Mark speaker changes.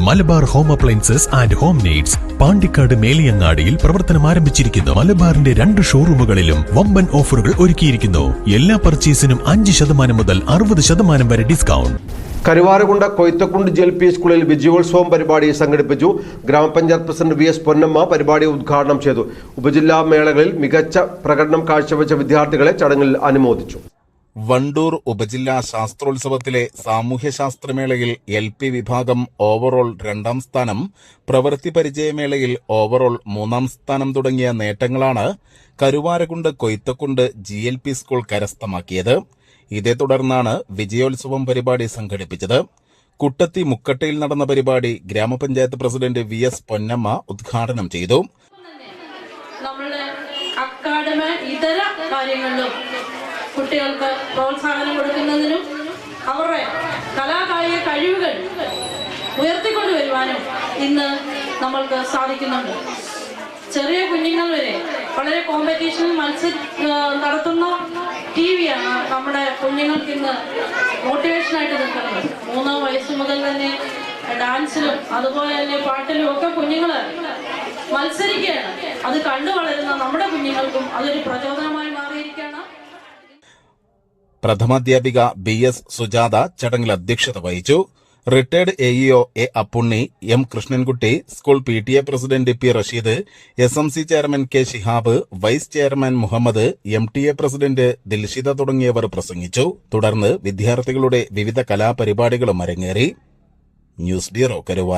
Speaker 1: Malabar home appliances and home needs Pandikkad മേലിയങ്ങാടിയിൽ പ്രവർത്തനം ആരംഭിച്ചിരിക്കുന്നു. മലബാറിന്റെ രണ്ട് ഷോറൂമുകളിലും വമ്പൻ ഓഫറുകൾ ഒരുക്കിയിരിക്കുന്നു. എല്ലാ പർച്ചേസിനും അഞ്ച് ശതമാനം മുതൽ അറുപത് ശതമാനം വരെ discount.
Speaker 2: Karuvarakund Koithakkund G L P സ്കൂളിൽ വിജയോത്സവം പരിപാടി സംഘടിപ്പിച്ചു. ഗ്രാമപഞ്ചായത്ത് പ്രസിഡന്റ് വി എസ് പൊന്നമ്മ പരിപാടി ഉദ്ഘാടനം ചെയ്തു. ഉപജില്ലാ മേളകളിൽ മികച്ച പ്രകടനം കാഴ്ചവെച്ച വിദ്യാർത്ഥികളെ ചടങ്ങിൽ അനുമോദിച്ചു.
Speaker 3: വണ്ടൂർ ഉപജില്ലാ ശാസ്ത്രോത്സവത്തിലെ സാമൂഹ്യശാസ്ത്രമേളയിൽ എൽ പി വിഭാഗം ഓവറോൾ രണ്ടാം സ്ഥാനം പ്രവൃത്തി പരിചയമേളയിൽ ഓവറോൾ മൂന്നാം സ്ഥാനം തുടങ്ങിയ നേട്ടങ്ങളാണ് Karuvarakund Koithakkund G L P school കരസ്ഥമാക്കിയത്. ഇതേ തുടർന്നാണ് വിജയോത്സവം പരിപാടി സംഘടിപ്പിച്ചത്. കുട്ടത്തി മുക്കട്ടയിൽ നടന്ന പരിപാടി ഗ്രാമപഞ്ചായത്ത് പ്രസിഡന്റ് വി എസ് പൊന്നമ്മ ഉദ്ഘാടനം ചെയ്തു.
Speaker 4: ഇതര കാര്യങ്ങളിലും കുട്ടികൾക്ക് പ്രോത്സാഹനം കൊടുക്കുന്നതിനും അവരുടെ കലാകായിക കഴിവുകൾ ഉയർത്തിക്കൊണ്ടുവരുവാനും ഇന്ന് നമ്മൾക്ക് സാധിക്കുന്നുണ്ട്. ചെറിയ കുഞ്ഞുങ്ങൾ വരെ വളരെ കോമ്പറ്റീഷനിൽ മത്സര നടത്തുന്ന ടി വിയാണ് നമ്മുടെ കുഞ്ഞുങ്ങൾക്ക് ഇന്ന് മോട്ടിവേഷനായിട്ട് നിൽക്കുന്നത്. മൂന്നാം വയസ്സ് മുതൽ തന്നെ ഡാൻസിലും അതുപോലെ തന്നെ പാട്ടിലും ഒക്കെ കുഞ്ഞുങ്ങൾ മത്സരിക്കുകയാണ്. അത് കണ്ടു വളരുന്ന നമ്മുടെ കുഞ്ഞുങ്ങൾക്കും അതൊരു പ്രചോദനമായി
Speaker 3: പ്രഥമാധ്യാപിക ബി എസ് സുജാത ചടങ്ങിൽ അധ്യക്ഷത വഹിച്ചു. Retired AEO A Appunni M Krishnankutty school P T A president P Rasheed S M C chairman K Shihab vice chairman Muhammad M T A president Dilshitha തുടങ്ങിയവർ പ്രസംഗിച്ചു. തുടർന്ന് വിദ്യാർത്ഥികളുടെ വിവിധ കലാപരിപാടികളും അരങ്ങേറി. News bureau കരുവാൻ